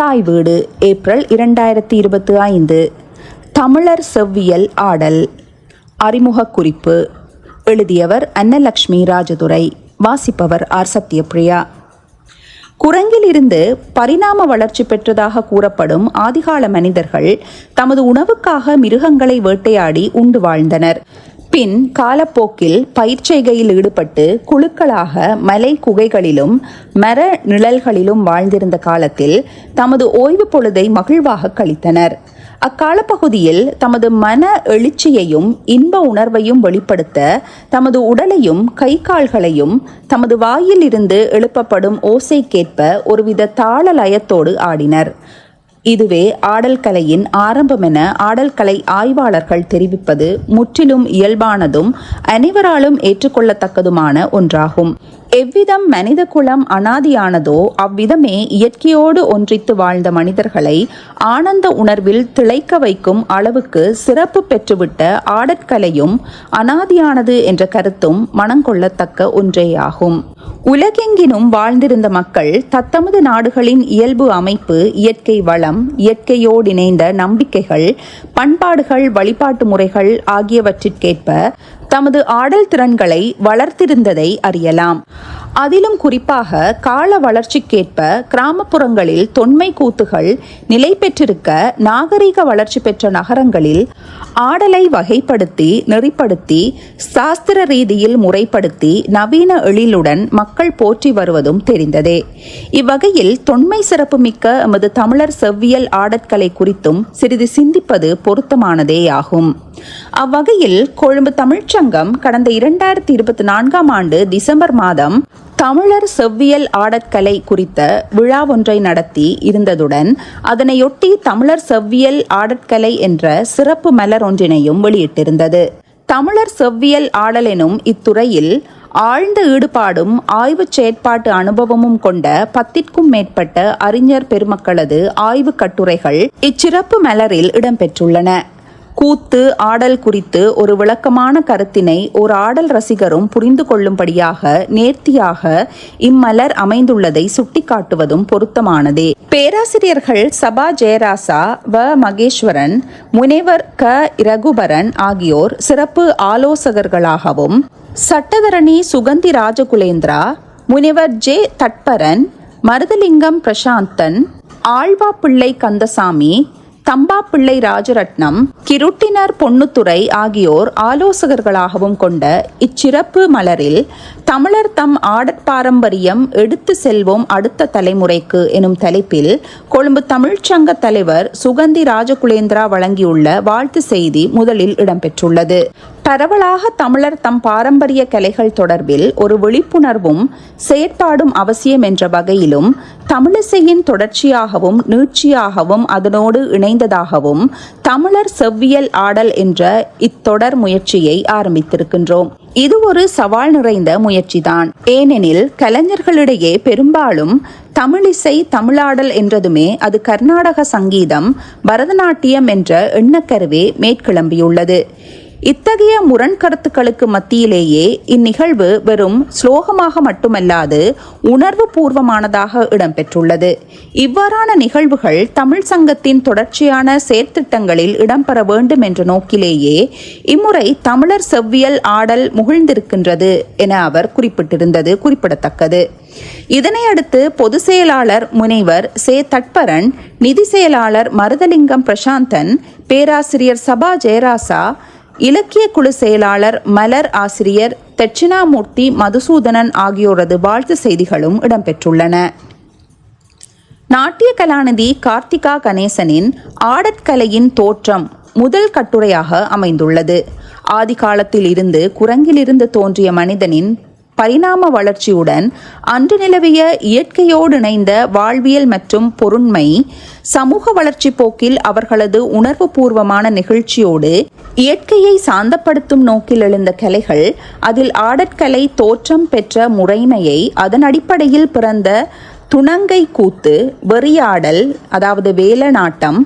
தாய் வீடு ஏப்ரல் இரண்டாயிரத்தி இருபத்தி ஐந்து. தமிழர் செவ்வியல் ஆடல். அறிமுக குறிப்பு எழுதியவர் அன்னலக்ஷ்மி ராஜதுரை. வாசிப்பவர் ஆர். சத்யபிரியா. குரங்கிலிருந்து பரிணாம வளர்ச்சி பெற்றதாக கூறப்படும் ஆதிகால மனிதர்கள் தமது உணவுக்காக மிருகங்களை வேட்டையாடி உண்டு வாழ்ந்தனர். பின் காலப்போக்கில் பயிர்ச்செய்கையில் ஈடுபட்டு குழுக்களாக மலை குகைகளிலும் மர நிழல்களிலும் வாழ்ந்திருந்த காலத்தில் தமது ஓய்வு பொழுதை மகிழ்வாக கழித்தனர். அக்காலப்பகுதியில் தமது மன எழுச்சியையும் இன்ப உணர்வையும் வெளிப்படுத்த தமது உடலையும் கை கால்களையும் தமது வாயில் இருந்து எழுப்பப்படும் ஓசைக்கேற்ப ஒருவித தாள லயத்தோடு ஆடினர். இதுவே ஆடல் கலையின் ஆரம்பமென ஆடல் கலை ஆய்வாளர்கள் தெரிவிப்பது முற்றிலும் இயல்பானதும் அனைவராலும் ஏற்றுக்கொள்ளத்தக்கதுமான ஒன்றாகும். எவ்விதம் மனித குலம் அனாதியானதோ அவ்விதமே இயற்கையோடு ஒன்றித்து வாழ்ந்த மனிதர்களை ஆனந்த உணர்வில் திளைக்க வைக்கும் அளவுக்கு சிறப்பு பெற்றுவிட்ட ஆடற்கலையும் அனாதியானது என்ற கருத்தும் மனங்கொள்ளத்தக்க ஒன்றேயாகும். உலகெங்கினும் வாழ்ந்திருந்த மக்கள் தத்தமது நாடுகளின் இயல்பு அமைப்பு இயற்கை வளம் இயற்கையோடு இணைந்த நம்பிக்கைகள் பண்பாடுகள் வழிபாட்டு முறைகள் ஆகியவற்றிற்கேற்ப தமது ஆடல் திறன்களை வளர்த்திருந்ததை அறியலாம். அதிலும் குறிப்பாக கால வளர்ச்சிக்கேற்ப கிராமப்புறங்களில் தொன்மை கூத்துகள் நிலை பெற்றிருக்க நாகரிக வளர்ச்சி பெற்ற நகரங்களில் ஆடலை வகைப்படுத்தி நெறிப்படுத்தி சாஸ்திர ரீதியில் முறைப்படுத்தி நவீன எழிலுடன் மக்கள் போற்றி வருவதும் தெரிந்ததே. இவ்வகையில் தொன்மை சிறப்புமிக்க எமது தமிழர் செவ்வியல் ஆடற்கலை குறித்தும் சிறிது சிந்திப்பது பொருத்தமானதேயாகும். அவ்வகையில் கொழும்பு தமிழ்ச்சங்கம் கடந்த இரண்டாயிரத்தி இருபத்தி நான்காம் ஆண்டு டிசம்பர் மாதம் தமிழர் செவ்வியல் ஆடற்கலை குறித்த விழா ஒன்றை நடத்தி இருந்ததுடன் அதனையொட்டி தமிழர் செவ்வியல் ஆடற்கலை என்ற சிறப்பு மலர் ஒன்றினையும் வெளியிட்டிருந்தது. தமிழர் செவ்வியல் ஆடல் எனும் இத்துறையில் ஆழ்ந்த ஈடுபாடும் ஆய்வு செயற்பாட்டு அனுபவமும் கொண்ட பத்திற்கும் மேற்பட்ட அறிஞர் பெருமக்களது ஆய்வு கட்டுரைகள் இச்சிறப்பு மலரில் இடம்பெற்றுள்ளன. கூத்து ஆடல் குறித்து ஒரு விளக்கமான கருத்தினை ஒரு ஆடல் ரசிகரும் புரிந்து கொள்ளும்படியாக நேர்த்தியாக இம்மலர் அமைந்துள்ளதை சுட்டிக்காட்டுவதும் பொருத்தமானதே. பேராசிரியர்கள் சபா ஜெயராசா வ. மகேஸ்வரன் முனைவர் க. இரகுபரன் ஆகியோர் சிறப்பு ஆலோசகர்களாகவும் சட்டதரணி சுகந்தி ராஜகுலேந்திரா முனைவர் ஜே. தட்பரன் மருதலிங்கம் பிரசாந்தன் ஆழ்வா பிள்ளை கந்தசாமி தம்பாப்பிள்ளை ராஜரட்னம் கிருட்டினர் பொன்னுத்துறை ஆகியோர் ஆலோசகர்களாகவும் கொண்ட இச்சிறப்பு மலரில் தமிழர் தம் ஆடற்பாரம்பரியம் எடுத்து செல்வோம் அடுத்த தலைமுறைக்கு எனும் தலைப்பில் கொழும்பு தமிழ்ச்சங்க தலைவர் சுகந்தி ராஜகுலேந்திரா வழங்கியுள்ள வாழ்த்து செய்தி முதலில் இடம்பெற்றுள்ளது. பரவலாக தமிழர் தம் பாரம்பரிய கலைகள் தொடர்பில் ஒரு விழிப்புணர்வும் செயற்பாடும் அவசியம் என்ற வகையிலும் தமிழிசையின் தொடர்ச்சியாகவும் நீட்சியாகவும் அதனோடு இணைந்ததாகவும் தமிழர் செவ்வியல் ஆடல் என்ற இத்தொடர் முயற்சியை ஆரம்பித்திருக்கின்றோம். இது ஒரு சவால் நிறைந்த முயற்சிதான். ஏனெனில் கலைஞர்களிடையே பெரும்பாலும் தமிழிசை தமிழாடல் என்றதுமே அது கர்நாடக சங்கீதம் பரதநாட்டியம் என்ற எண்ணக்கருவே மேற்கிளம்பியுள்ளது. இத்தகைய முரண்கருத்துக்களுக்கு மத்தியிலேயே இந்நிகழ்வு வெறும் ஸ்லோகமாக மட்டுமல்லாது உணர்வு பூர்வமானதாக இடம்பெற்றுள்ளது. இவ்வாறான நிகழ்வுகள் தமிழ் சங்கத்தின் தொடர்ச்சியான செயற்திட்டங்களில் இடம்பெற வேண்டும் என்ற நோக்கிலேயே இம்முறை தமிழர் செவ்வியல் ஆடல் முகிழ்ந்திருக்கின்றது என அவர் குறிப்பிட்டிருந்தது குறிப்பிடத்தக்கது. இதனையடுத்து பொது செயலாளர் முனைவர் சே. தட்பரன் நிதி செயலாளர் மருதலிங்கம் பிரசாந்தன் பேராசிரியர் சபா ஜெயராசா இலக்கிய குழு செயலாளர் மலர் ஆசிரியர் தட்சிணாமூர்த்தி மதுசூதனன் ஆகியோரது வாழ்த்து செய்திகளும் இடம்பெற்றுள்ளன. நாட்டிய கலாநிதி கார்த்திகா கணேசனின் ஆடற்கலையின் தோற்றம் முதல் கட்டுரையாக அமைந்துள்ளது. ஆதி காலத்தில் இருந்து குரங்கிலிருந்து தோன்றிய மனிதனின் பரிணாம வளர்ச்சியுடன் அன்று நிலவிய இயற்கையோடு இணைந்த வாழ்வியல் மற்றும் பொருண்மை சமூக வளர்ச்சி போக்கில் அவர்களது உணர்வு பூர்வமான நிகழ்ச்சியோடு இயற்கையை சாந்தப்படுத்தும் நோக்கில் எழுந்த கலைகள் அதில் ஆடற்கலை தோற்றம் பெற்ற முறைமையை அதன் அடிப்படையில் பிறந்த துணங்கை கூத்து வெறியாடல் அதாவது வேலநாட்டம்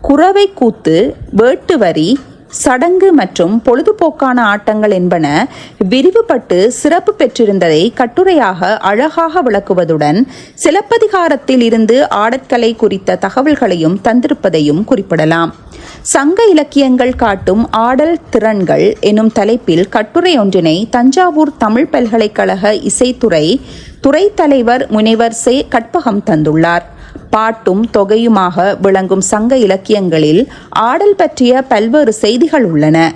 குறவை கூத்து வேட்டுவரி சடங்கு மற்றும் பொழுதுபோக்கான ஆட்டங்கள் என்பன விரிவுபட்டு சிறப்பு பெற்றிருந்ததை கட்டுரையாக அழகாக விளக்குவதுடன் சிலப்பதிகாரத்தில் இருந்து ஆடற்கலை குறித்த தகவல்களையும் தந்திருப்பதையும் குறிப்பிடலாம். சங்க இலக்கியங்கள் காட்டும் ஆடல் திறன்கள் எனும் தலைப்பில் கட்டுரை ஒன்றினை தஞ்சாவூர் தமிழ் பல்கலைக்கழக இசைத்துறை துறை தலைவர் முனைவர் சே கற்பகம் தந்துள்ளார். பாட்டும் தொகையுமாக விளங்கும் சங்க இலக்கியங்களில் ஆடல் பற்றிய பல்வேறு செய்திகள் உள்ளன.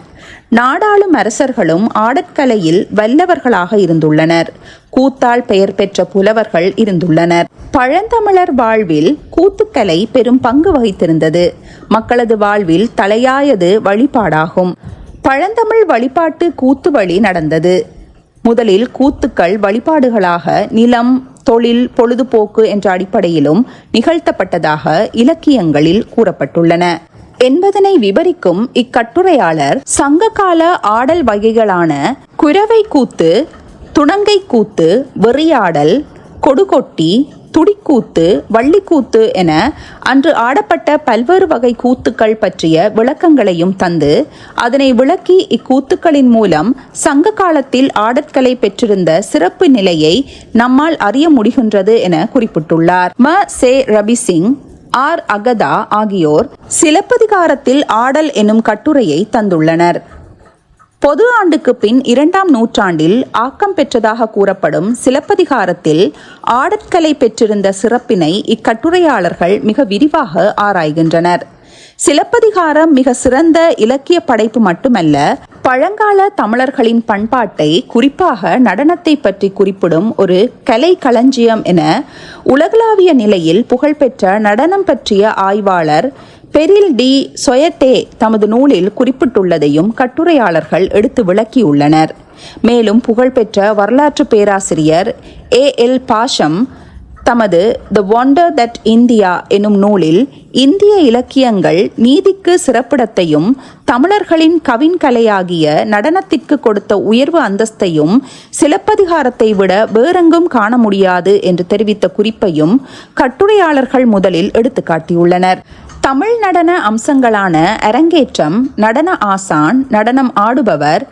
நாடாளும் அரசர்களும் ஆடற்கலையில் வல்லவர்களாக இருந்துள்ளனர். கூத்தால் பெயர் பெற்ற புலவர்கள் இருந்துள்ளனர். பழந்தமிழர் வாழ்வில் கூத்துக்கலை பெரும் பங்கு வகித்திருந்தது. மக்களது வாழ்வில் தலையாயது வழிபாடாகும். பழந்தமிழ் வழிபாட்டு கூத்து வழி நடந்தது. முதலில் கூத்துக்கள் வழிபாடுகளாக நிலம் தொழில் பொழுதுபோக்கு என்ற அடிப்படையிலும் நிகழ்த்தப்பட்டதாக இலக்கியங்களில் கூறப்பட்டுள்ளன. என்பதனை விவரிக்கும் இக்கட்டுரையாளர் சங்ககால ஆடல் வகைகளான குரவை கூத்து துணங்கை கூத்து வெறியாடல் கொடுகொட்டி துடிக்கூத்து வள்ளிக்கூத்து என அன்று ஆடப்பட்ட பல்வேறு வகை கூத்துக்கள் பற்றிய விளக்கங்களையும் தந்து அதனை விளக்கி இக்கூத்துக்களின் மூலம் சங்க காலத்தில் ஆடற்கலை பெற்றிருந்த சிறப்பு நிலையை நம்மால் அறிய முடிகின்றது என குறிப்பிட்டுள்ளார். ம. சே. ரபி சிங் ஆர். அகதா ஆகியோர் சிலப்பதிகாரத்தில் ஆடல் எனும் கட்டுரையை தந்துள்ளனர். பொது ஆண்டுக்கு பின் இரண்டாம் நூற்றாண்டில் ஆக்கம் பெற்றதாக கூறப்படும் சிலப்பதிகாரத்தில் ஆடற்கலை பெற்றிருந்த சிறப்பினை இக்கட்டுரையாளர்கள் மிக விரிவாக ஆராய்கின்றனர். சிலப்பதிகாரம் மிக சிறந்த இலக்கிய படைப்பு மட்டுமல்ல பழங்கால தமிழர்களின் பண்பாட்டை குறிப்பாக நடனத்தை பற்றி குறிப்பிடும் ஒரு கலை களஞ்சியம் என உலகளாவிய நிலையில் புகழ்பெற்ற நடனம் பற்றிய ஆய்வாளர் பெரில் டி. சொயட்டே தமது நூலில் குறிப்பிட்டுள்ளதையும் கட்டுரையாளர்கள் எடுத்து விளக்கியுள்ளனர். மேலும் புகழ்பெற்ற வரலாற்று பேராசிரியர் ஏ. எல். பாஷம் தமது த ஒண்டர் தட் இந்தியா எனும் நூலில் இந்திய இலக்கியங்கள் நீதிக்கு சிறப்பிடத்தையும் தமிழர்களின் கவின்கலையாகிய நடனத்திற்கு கொடுத்த உயர்வு அந்தஸ்தையும் சிலப்பதிகாரத்தை விட வேறெங்கும் காண முடியாது என்று தெரிவித்த குறிப்பையும் கட்டுரையாளர்கள் முதலில் எடுத்துக்காட்டியுள்ளனர் தமிழ் நடன அம்சங்களான அரங்கேற்றம் நடன ஆசான் நடனம் ஆடுபவர்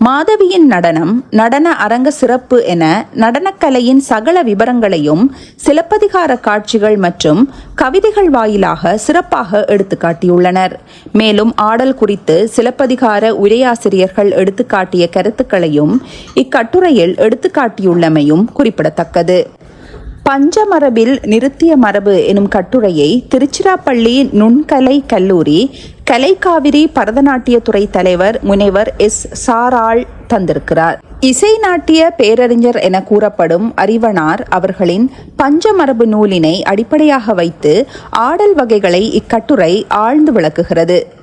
மாதவியின் நடனம் நடன அரங்க சிறப்பு என நடனக்கலையின் சகல விவரங்களையும் சிலப்பதிகார காட்சிகள் மற்றும் கவிதைகள் வாயிலாக சிறப்பாக எடுத்துக்காட்டியுள்ளனர் மேலும் ஆடல் குறித்து சிலப்பதிகார உரையாசிரியர்கள் எடுத்துக்காட்டிய கருத்துக்களையும் இக்கட்டுரையில் எடுத்துக்காட்டியுள்ளமையும் குறிப்பிடத்தக்கது. பஞ்சமரபில் நிறுத்திய மரபு எனும் கட்டுரையை திருச்சிராப்பள்ளி நுண்கலை கல்லூரி கலைக்காவிரி பரதநாட்டியத்துறை தலைவர் முனைவர் எஸ். சாராள் தந்திருக்கிறார். இசை நாட்டிய பேரறிஞர் என கூறப்படும் அறிவனார் அவர்களின் பஞ்சமரபு நூலினை அடிப்படையாக வைத்து ஆடல் வகைகளை இக்கட்டுரை ஆழ்ந்து விளக்குகிறது.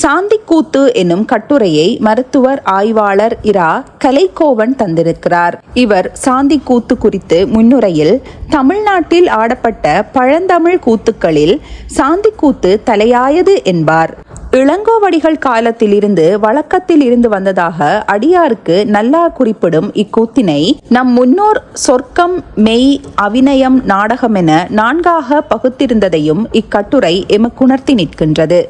சாந்திக்கூத்து என்னும் கட்டுரையை மருத்துவர் ஆய்வாளர் இரா கலைக்கோவன் தந்திருக்கிறார். இவர் சாந்திக்கூத்து குறித்து முன்னுரையில் தமிழ்நாட்டில் ஆடப்பட்ட பழந்தமிழ் கூத்துக்களில் சாந்திக்கூத்து தலையாயது என்பார். இளங்கோவடிகள் காலத்திலிருந்து வழக்கத்தில் இருந்து வந்ததாக அடியாருக்கு நல்லா குறிப்பிடும் இக்கூத்தினை நம் முன்னோர் சொர்க்கம் மெய் அவிநயம் நாடகம் என நான்காக பகுத்திருந்ததையும் இக்கட்டுரை எமக்குணர்த்தி நிற்கின்றது.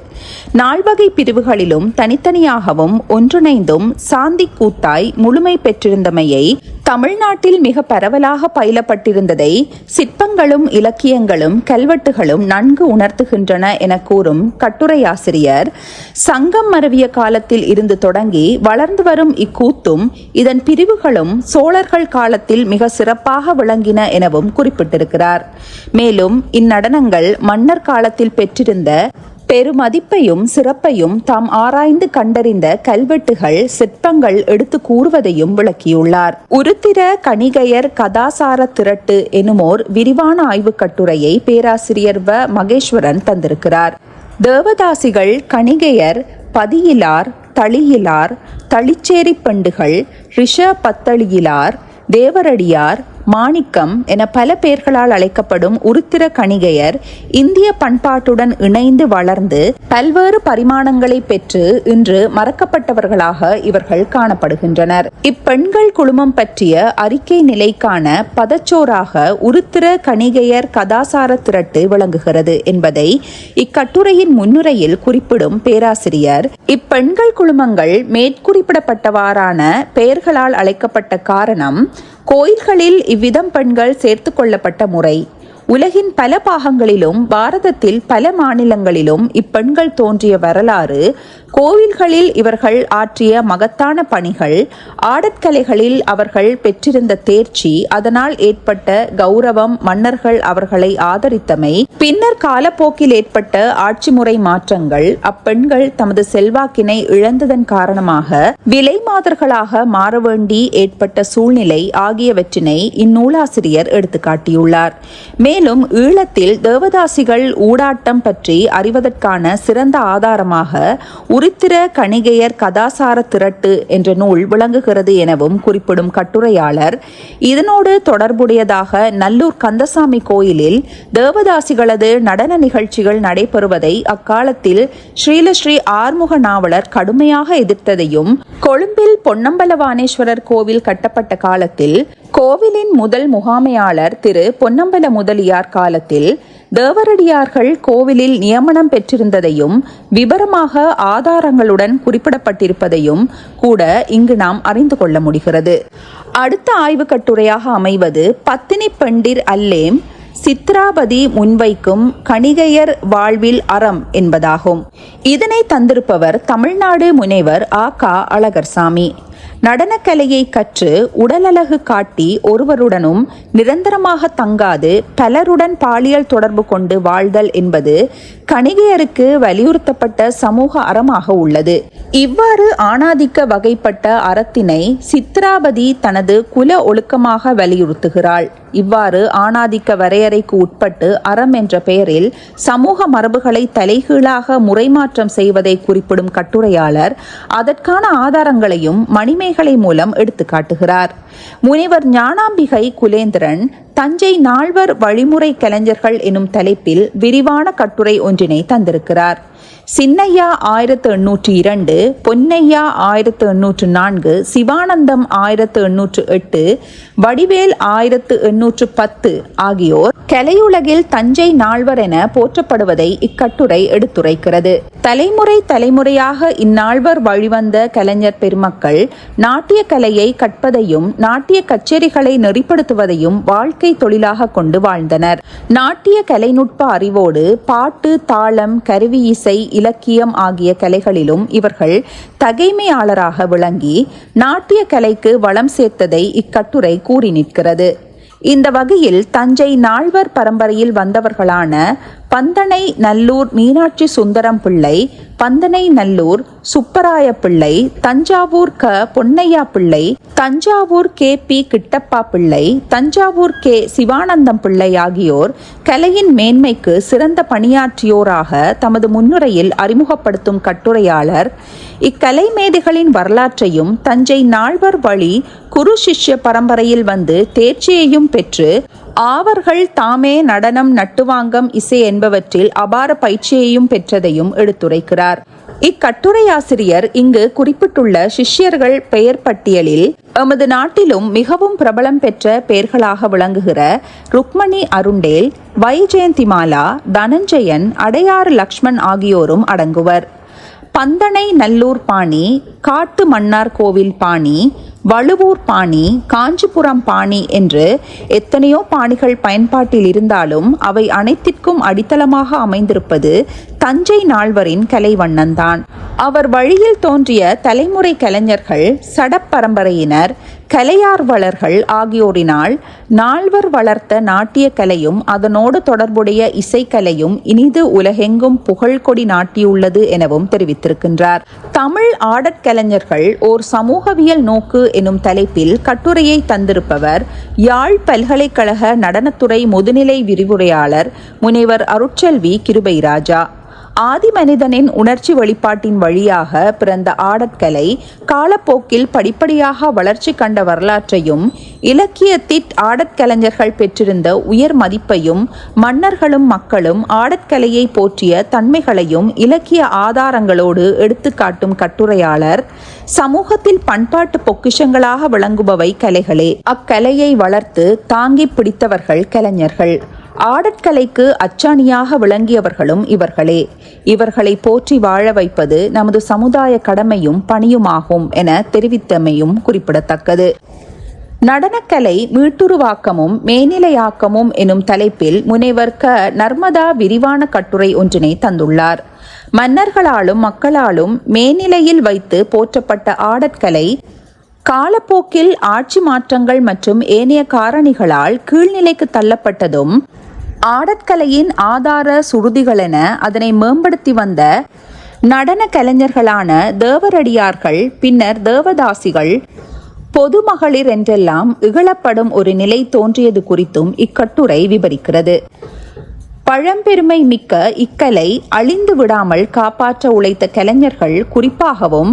நால்வகை பிரிவுகளிலும் தனித்தனியாகவும் ஒன்றிணைந்தும் சாந்தி கூத்தாய் முழுமை பெற்றிருந்தமையை தமிழ்நாட்டில் மிக பரவலாக பயிலப்பட்டிருந்ததை சிற்பங்களும் இலக்கியங்களும் கல்வெட்டுகளும் நன்கு உணர்த்துகின்றன என கூறும் கட்டுரையாசிரியர் சங்கம் மரவிய காலத்தில் இருந்து தொடங்கி வளர்ந்து வரும் இக்கூத்தும் இதன் பிரிவுகளும் சோழர்கள் காலத்தில் மிக சிறப்பாக விளங்கின எனவும் குறிப்பிட்டிருக்கிறார். மேலும் இந்நடனங்கள் மன்னர் காலத்தில் பெற்றிருந்த பெருமதிப்பையும் சிறப்பையும் தாம் ஆராய்ந்து கண்டறிந்த கல்வெட்டுகள் சிற்பங்கள் எடுத்து கூறுவதையும் விளக்கியுள்ளார். உருத்திர கணிகையர் கதாசார திரட்டு எனுமோர் விரிவான ஆய்வுக் கட்டுரையை பேராசிரியர் வ. மகேஸ்வரன் தந்திருக்கிறார். தேவதாசிகள் கணிகையர் பதியிலார் தளியிலார் தளிச்சேரி பண்டுகள் ரிஷ பத்தளியிலார் தேவரடியார் மாணிக்கம் என பல பெயர்களால் அழைக்கப்படும் உருத்திர கணிகையர் இந்திய பண்பாட்டுடன் இணைந்து வளர்ந்து பல்வேறு பரிமாணங்களை பெற்று இன்று மறக்கப்பட்டவர்களாக இவர்கள் காணப்படுகின்றனர். இப்பெண்கள் குழுமம் பற்றிய அறிக்கை நிலைக்கான பதச்சோறாக உருத்திர கணிகையர் கதாசார திரட்டு விளங்குகிறது என்பதை இக்கட்டுரையின் முன்னுரையில் குறிப்பிடும் பேராசிரியர். இப்பெண்கள் குழுமங்கள் மேற்குறிப்பிடப்பட்டவாறான பெயர்களால் அழைக்கப்பட்ட காரணம் கோயில்களில் இவ்விதம் பெண்கள் சேர்த்து கொள்ளப்பட்ட முறை. உலகின் பல பாகங்களிலும் பாரதத்தில் பல மாநிலங்களிலும் இப்பெண்கள் தோன்றிய வரலாறு கோவில்களில் இவர்கள் ஆற்றிய மகத்தான பணிகள் ஆடற்கலைகளில் அவர்கள் பெற்றிருந்த தேர்ச்சி அதனால் ஏற்பட்ட கௌரவம் மன்னர்கள் அவர்களை ஆதரித்தமை பின்னர் காலப்போக்கில் ஏற்பட்ட ஆட்சி முறை மாற்றங்கள் அப்பெண்கள் தமது செல்வாக்கினை இழந்ததன் காரணமாக விலை மாதர்களாக மாற வேண்டி ஏற்பட்ட சூழ்நிலை ஆகியவற்றினை இந்நூலாசிரியர் எடுத்துக்காட்டியுள்ளார். மேலும் ஈழத்தில் தேவதாசிகள் ஊடாட்டம் பற்றி அறிவதற்கான சிறந்த ஆதாரமாக உருத்திர கணிகையர் கதாசார திரட்டு என்ற நூல் விளங்குகிறது எனவும் குறிப்பிடும் கட்டுரையாளர். இதனோடு தொடர்புடையதாக நல்லூர் கந்தசாமி கோயிலில் தேவதாசிகளது நடன நிகழ்ச்சிகள் நடைபெறுவதை அக்காலத்தில் ஸ்ரீலஸ்ரீ ஆறுமுக நாவலர் கடுமையாக எதிர்த்ததையும் கொழும்பில் பொன்னம்பலவானேஸ்வரர் கோவில் கட்டப்பட்ட காலத்தில் கோவிலின் முதல் முகாமையாளர் திரு பொன்னம்பல முதலியார் காலத்தில் தேவரடியார்கள் கோவிலில் நியமனம் பெற்றிருந்ததையும் விபரமாக ஆதாரங்களுடன் குறிப்பிடப்பட்டிருப்பதையும் கூட இங்கு நாம் அறிந்து கொள்ள முடிகிறது. அடுத்த ஆய்வு கட்டுரையாக அமைவது பத்தினி பெண்டிர் அல்லேம் சித்ராபதி முன்வைக்கும் கணிகையர் வாழ்வில் அறம் என்பதாகும். இதனை தந்திருப்பவர் தமிழ்நாடு முனைவர் ஆ கா அழகர்சாமி. நடனக்கலையை கற்று உடலழகு காட்டி ஒருவருடனும் நிரந்தரமாக தங்காது பலருடன் பாலியல் தொடர்பு கொண்டு வாழ்தல் என்பது கணிகையருக்கு வலியுறுத்தப்பட்ட சமூக அறமாக உள்ளது. இவ்வாறு ஆணாதிக்க வகைப்பட்ட அறத்தினை சித்ராபதி தனது குல ஒழுக்கமாக வலியுறுத்துகிறாள். இவ்வாறு ஆணாதிக்க வரையறைக்கு உட்பட்டு அறம் என்ற பெயரில் சமூக மரபுகளை தலைகீழாக முறைமாற்றம் செய்வதை குறிப்பிடும் கட்டுரையாளர் அதற்கான ஆதாரங்களையும் மணிமேகலை மூலம் எடுத்து காட்டுகிறார். முனிவர் ஞானாம்பிகை குலேந்திரன் தஞ்சை நால்வர் வழிமுறை கலைஞர்கள் எனும் தலைப்பில் விரிவான கட்டுரை ஒன்றினை தந்திருக்கிறார். சின்னையா ஆயிரத்து எண்ணூற்று இரண்டு பொன்னையா ஆயிரத்து எண்ணூற்று நான்கு சிவானந்தம் ஆயிரத்து எண்ணூற்று எட்டு வடிவேல் ஆயிரத்து எண்ணூற்று பத்து ஆகியோர் கலையுலகில் தஞ்சை நால்வர் என போற்றப்படுவதை இக்கட்டுரை எடுத்துரைக்கிறது. தலைமுறை தலைமுறையாக இந்நால்வர் வழிவந்த கலைஞர் பெருமக்கள் நாட்டிய கலையை கற்பதையும் நாட்டிய கச்சேரிகளை நெறிப்படுத்துவதையும் வாழ்க்கை தொழிலாக கொண்டு வாழ்ந்தனர். நாட்டிய கலைநுட்ப அறிவோடு பாட்டு தாளம் கருவி இசை இலக்கியம் ஆகிய கலைகளிலும் இவர்கள் தகைமையாளராக விளங்கி நாட்டிய கலைக்கு வளம் சேர்த்ததை இக்கட்டுரை கூறி நிற்கிறது. இந்த வகையில் தஞ்சை நால்வர் பரம்பரையில் வந்தவர்களான பந்தனை நல்லூர் மீனாட்சி சுந்தரம் பிள்ளை பந்தனை நல்லூர் சுப்பராய பிள்ளை தஞ்சாவூர் க. பொன்னையா பிள்ளை தஞ்சாவூர் கே. பி. கிட்டப்பா பிள்ளை தஞ்சாவூர் கே. சிவானந்தம் பிள்ளை ஆகியோர் கலையின் மேன்மைக்கு சிறந்த பணியாற்றியோராக தமது முன்னுரையில் அறிமுகப்படுத்தும் கட்டுரையாளர் இக்கலை மேதைகளின் வரலாற்றையும் தஞ்சை நால்வர் வழி குரு சிஷ்ய பரம்பரையில் வந்து தேர்ச்சியையும் பெற்று ஆவர்கள் தாமே நடனம் நட்டுவாங்கம் இசை என்பவற்றில் அபார பயிற்சியையும் பெற்றதையும் எடுத்துரைக்கிறார். இக்கட்டுரையாசிரியர் இங்கு குறிப்பிட்டுள்ள சிஷ்யர்கள் பெயர் பட்டியலில் எமது நாட்டிலும் மிகவும் பிரபலம் பெற்ற பெயர்களாக விளங்குகிற ருக்மணி அருண்டேல் வைஜெயந்திமாலா தனஞ்சயன் அடையாறு லக்ஷ்மண் ஆகியோரும் அடங்குவர். பந்தனை நல்லூர் பாணி காட்டு மன்னார் கோவில் பாணி வழுவூர் பாணி காஞ்சிபுரம் பாணி என்று எத்தனையோ பாணிகள் பயன்பாட்டில் இருந்தாலும் அவை அனைத்திற்கும் அடித்தளமாக அமைந்திருப்பது தஞ்சை நால்வரின் கலைவண்ணன்தான் அவர் வழியில் தோன்றிய தலைமுறை கலைஞர்கள் சடப்பரம்பரையினர் கலையார்வலர்கள் ஆகியோரினால் நால்வர் வளர்த்த நாட்டிய கலையும் அதனோடு தொடர்புடைய இசைக்கலையும் இனிது உலகெங்கும் புகழ்கொடி நாட்டியுள்ளது எனவும் தெரிவித்திருக்கின்றார். தமிழ் ஆடற்கலைஞர்கள் ஓர் சமூகவியல் நோக்கு எனும் தலைப்பில் கட்டுரையை தந்திருப்பவர் யாழ் பல்கலைக்கழக நடனத்துறை முதுநிலை விரிவுரையாளர் முனைவர் அருட்செல்வி கிருபைராஜா. ஆதி மனிதனின் உணர்ச்சி வெளிப்பாட்டின் வழியாக பிறந்த ஆடற்கலை காலப்போக்கில் படிப்படியாக வளர்ச்சி கண்ட வரலாற்றையும் இலக்கியத்திற் ஆடற்கலைஞர்கள் பெற்றிருந்த உயர் மதிப்பையும் மன்னர்களும் மக்களும் ஆடற்கலையை போற்றிய தன்மைகளையும் இலக்கிய ஆதாரங்களோடு எடுத்துக்காட்டும் கட்டுரையாளர் சமூகத்தில் பண்பாட்டு பொக்கிஷங்களாக விளங்குபவை கலைகளே. அக்கலையை வளர்த்து தாங்கி பிடித்தவர்கள் கலைஞர்கள். ஆடற்கலைக்கு அச்சாணியாக விளங்கியவர்களும் இவர்களே. இவர்களை போற்றி வாழ வைப்பது நமது சமுதாய கடமையும் பணியுமாகும் என தெரிவித்தமையும் குறிப்பிடத்தக்கது. நடனக்கலை மீட்டுருவாக்கமும் மேனிலையாக்கமும் எனும் தலைப்பில் முனைவர் க. நர்மதா விரிவான கட்டுரை ஒன்றினை தந்துள்ளார். மன்னர்களாலும் மக்களாலும் மேனிலையில் வைத்து போற்றப்பட்ட ஆடற்கலை காலப்போக்கில் ஆட்சி மாற்றங்கள் மற்றும் ஏனைய காரணிகளால் கீழ்நிலைக்கு தள்ளப்பட்டதும் ஆடற்கலையின் ஆதார சுருதிகளென அதனை மேம்படுத்தி வந்த நடன கலைஞர்களான தேவரடியார்கள் பின்னர் தேவதாசிகள் பொதுமகளிர் என்றெல்லாம் இகழப்படும் ஒரு நிலை தோன்றியது குறித்தும் இக்கட்டுரை விவரிக்கிறது பழம்பெருமை மிக்க இக்கலை அழிந்து விடாமல் காப்பாற்ற உழைத்த கலைஞர்கள் குறிப்பாகவும்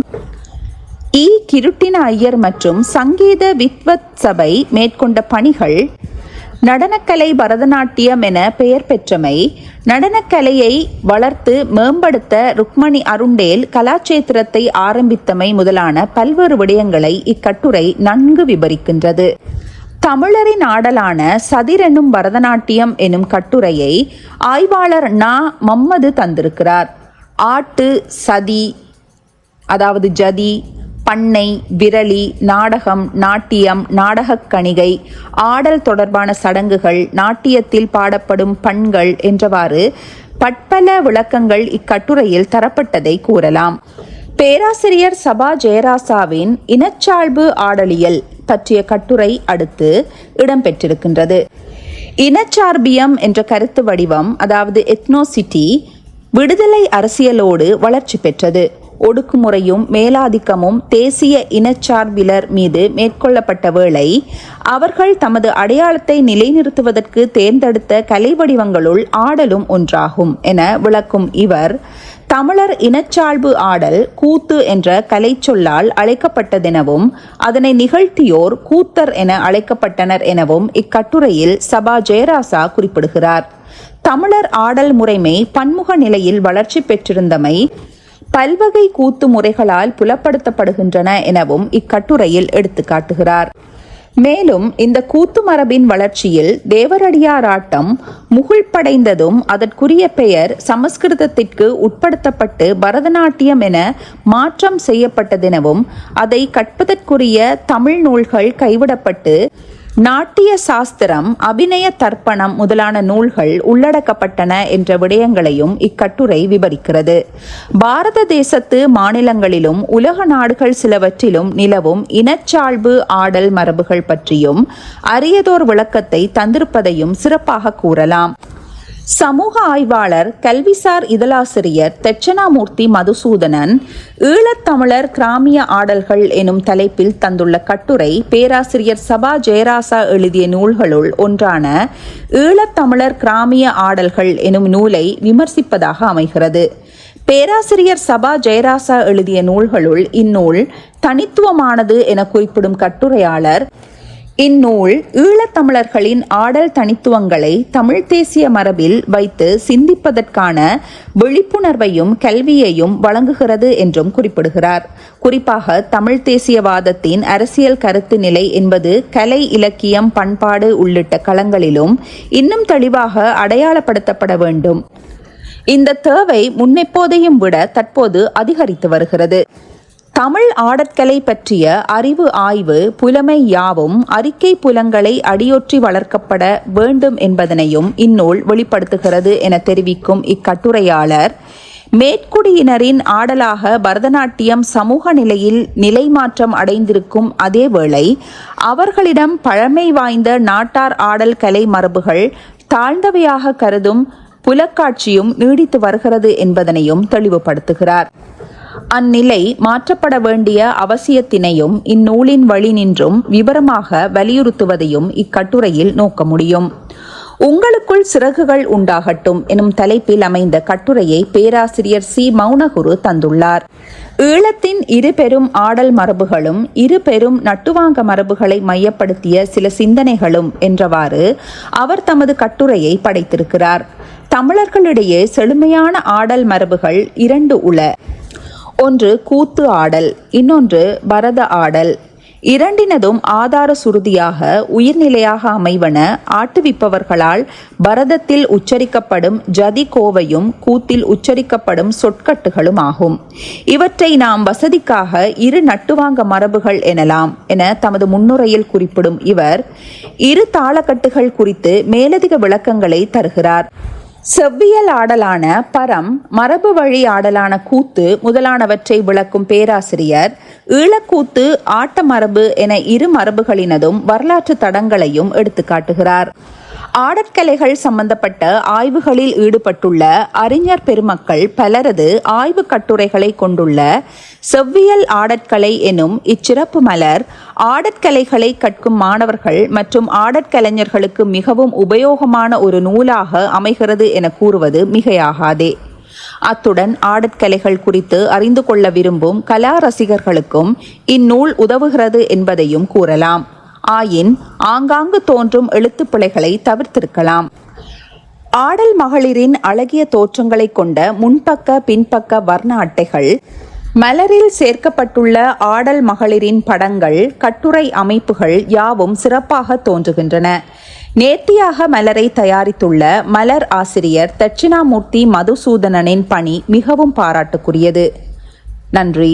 இ கிருட்டின ஐயர் மற்றும் சங்கீத வித்வத் சபை மேற்கொண்ட பணிகள் நடனக்கலை பரதநாட்டியம் என பெயர் பெற்றமை நடனக்கலையை வளர்த்து மேம்படுத்த ருக்மணி அருண்டேல் கலாச்சேத்திரத்தை ஆரம்பித்தமை முதலான பல்வேறு விடயங்களை இக்கட்டுரை நன்கு விவரிக்கின்றது தமிழரின் ஆடலான சதிர் என்னும் பரதநாட்டியம் எனும் கட்டுரையை ஆய்வாளர் நா. மம்மது தந்திருக்கிறார். ஆட்டு சதி அதாவது ஜதி பண்ணை விரலி நாடகம் நாட்டியம் நாடகக் கணிகை ஆடல் தொடர்பான சடங்குகள் நாட்டியத்தில் பாடப்படும் பண்கள் என்றவாறு பட்பல விளக்கங்கள் இக்கட்டுரையில் தரப்பட்டதை கூறலாம். பேராசிரியர் சபா ஜெயராசாவின் இனச்சாழ்பு ஆடலியல் பற்றிய கட்டுரை அடுத்து இடம்பெற்றிருக்கின்றது. இனச்சார்பியம் என்ற கருத்து வடிவம் அதாவது எத்னோசிட்டி விடுதலை அரசியலோடு வளர்ச்சி பெற்றது. ஒடுக்குமுறையும் மேலாதிக்கமும் தேசிய இனச்சார்பிலர் மீது மேற்கொள்ளப்பட்ட வேளை அவர்கள் தமது அடையாளத்தை நிலைநிறுத்துவதற்கு தேர்ந்தெடுத்த கலை வடிவங்களுள் ஆடலும் ஒன்றாகும் என விளக்கும் இவர் தமிழர் இனச்சார்பு ஆடல் கூத்து என்ற கலை சொல்லால் அழைக்கப்பட்டதெனவும் அதனை நிகழ்த்தியோர் கூத்தர் என அழைக்கப்பட்டனர் எனவும் இக்கட்டுரையில் சபா ஜெயராசா குறிப்பிடுகிறார். தமிழர் ஆடல் முறைமை பன்முக நிலையில் வளர்ச்சி பெற்றிருந்தமை பல்வகை கூத்து முறைகளால் புலப்படுத்தப்படுகின்றன எனவும் இக்கட்டுரையில் எடுத்துக்காட்டுகிறார் மேலும் இந்த கூத்து மரபின் வளர்ச்சியில் தேவரடியார் ஆட்டம் முகுழ்படைந்ததும் அதற்குரிய பெயர் சமஸ்கிருதத்திற்கு உட்படுத்தப்பட்டு பரதநாட்டியம் என மாற்றம் செய்யப்பட்டதெனவும் அதை கற்பதற்குரிய தமிழ் நூல்கள் கைவிடப்பட்டு நாட்டிய சாஸ்திரம் அபிநய தர்ப்பணம் முதலான நூல்கள் உள்ளடக்கப்பட்டன என்ற விடயங்களையும் இக்கட்டுரை விவரிக்கிறது பாரத தேசத்து மாநிலங்களிலும் உலக நாடுகள் சிலவற்றிலும் நிலவும் இனச்சாழ்வு ஆடல் மரபுகள் பற்றியும் அரியதோர் விளக்கத்தை தந்திருப்பதையும் சிறப்பாக கூறலாம். சமூக ஆய்வாளர் கல்விசார் இதழாசிரியர் தட்சணாமூர்த்தி மதுசூதனன் ஈழத்தமிழர் கிராமிய ஆடல்கள் எனும் தலைப்பில் தந்துள்ள கட்டுரை பேராசிரியர் சபா ஜெயராசா எழுதிய நூல்களுள் ஒன்றான ஈழத்தமிழர் கிராமிய ஆடல்கள் எனும் நூலை விமர்சிப்பதாக அமைகிறது. பேராசிரியர் சபா ஜெயராசா எழுதிய நூல்களுள் இந்நூல் தனித்துவமானது என குறிப்பிடும் கட்டுரையாளர் இந்நூல் ஈழத்தமிழர்களின் ஆடல் தனித்துவங்களை தமிழ் தேசிய மரபில் வைத்து சிந்திப்பதற்கான விழிப்புணர்வையும் கல்வியையும் வழங்குகிறது என்றும் குறிப்பிடுகிறார். குறிப்பாக தமிழ் தேசியவாதத்தின் அரசியல் கருத்து நிலை என்பது கலை இலக்கியம் பண்பாடு உள்ளிட்ட களங்களிலும் இன்னும் தெளிவாக அடையாளப்படுத்தப்பட வேண்டும். இந்த தேவை முன்னெப்போதையும் விட தற்போது அதிகரித்து வருகிறது. தமிழ் ஆடற்கலை பற்றிய அறிவு ஆய்வு புலமை யாவும் அறிக்கை புலங்களை அடியொற்றி வளர்க்கப்பட வேண்டும் என்பதனையும் இந்நூல் வெளிப்படுத்துகிறது என தெரிவிக்கும் இக்கட்டுரையாளர் மேற்குடியினரின் ஆடலாக பரதநாட்டியம் சமூக நிலையில் நிலை மாற்றம் அடைந்திருக்கும் அதேவேளை அவர்களிடம் பழமை வாய்ந்த நாட்டார் ஆடல் கலை மரபுகள் தாழ்ந்தவையாக கருதும் புலக்காட்சியும் நீடித்து வருகிறது என்பதனையும் தெளிவுபடுத்துகிறார். அந்நிலை மாற்றப்பட வேண்டிய அவசியத்தினையும் இந்நூலின் வழி நின்றும் விவரமாக வலியுறுத்துவதையும் இக்கட்டுரையில் நோக்க முடியும். உங்களுக்குள் சிறகுகள் உண்டாகட்டும் எனும் தலைப்பில் அமைந்த கட்டுரையை பேராசிரியர் சி. மௌனகுரு தந்துள்ளார். ஈழத்தின் இரு பெரும் ஆடல் மரபுகளும் இரு பெரும் நட்டுவாங்க மரபுகளை மையப்படுத்திய சில சிந்தனைகளும் என்றவாறு அவர் தமது கட்டுரையை படைத்திருக்கிறார். தமிழர்களிடையே செழுமையான ஆடல் மரபுகள் இரண்டு உள ஒன்று கூத்து ஆடல் இன்னொன்று பரத ஆடல். இரண்டினதும் ஆதார சுருதியாக உயிர்நிலையாக அமைவன ஆட்டுவிப்பவர்களால் பரதத்தில் உச்சரிக்கப்படும் ஜதி கோவையும் கூத்தில் உச்சரிக்கப்படும் சொற்கட்டுகளும் ஆகும். இவற்றை நாம் வசதிக்காக இரு நட்டுவாங்க மரபுகள் எனலாம் என தமது முன்னுரையில் குறிப்பிடும் இவர் இரு தாளக்கட்டுகள் குறித்து மேலதிக விளக்கங்களை தருகிறார். செவ்வியல் ஆடலான பரம் மரபு வழி ஆடலான கூத்து முதலானவற்றை விளக்கும் பேராசிரியர் ஈழக்கூத்து ஆட்ட மரபு என இரு மரபுகளினதும் வரலாற்று தடங்களையும் எடுத்துக்காட்டுகிறார். ஆடற்கலைகள் சம்பந்தப்பட்ட ஆய்வுகளில் ஈடுபட்டுள்ள அறிஞர் பெருமக்கள் பலரது ஆய்வு கட்டுரைகளை கொண்டுள்ள செவ்வியல் ஆடற்கலை எனும் இச்சிறப்பு மலர் ஆடற்கலைகளை கற்கும் மாணவர்கள் மற்றும் ஆடற்கலைஞர்களுக்கு மிகவும் உபயோகமான ஒரு நூலாக அமைகிறது என கூறுவது மிகையாகாதே. அத்துடன் ஆடற்கலைகள் குறித்து அறிந்து கொள்ள விரும்பும் கலா ரசிகர்களுக்கும் இந்நூல் உதவுகிறது என்பதையும் கூறலாம். ஆயின் ஆங்காங்கு தோன்றும் எழுத்துப்பிழைகளை தவிர்த்திருக்கலாம். ஆடல் மகளிரின் அழகிய தோற்றங்களை கொண்ட முன்பக்க பின்பக்க வர்ண அட்டைகள் மலரில் சேர்க்கப்பட்டுள்ள ஆடல் மகளிரின் படங்கள் கட்டுரை அமைப்புகள் யாவும் சிறப்பாக தோன்றுகின்றன. நேர்த்தியாக மலரை தயாரித்துள்ள மலர் ஆசிரியர் தட்சிணாமூர்த்தி மதுசூதனனின் பணி மிகவும் பாராட்டுக்குரியது. நன்றி.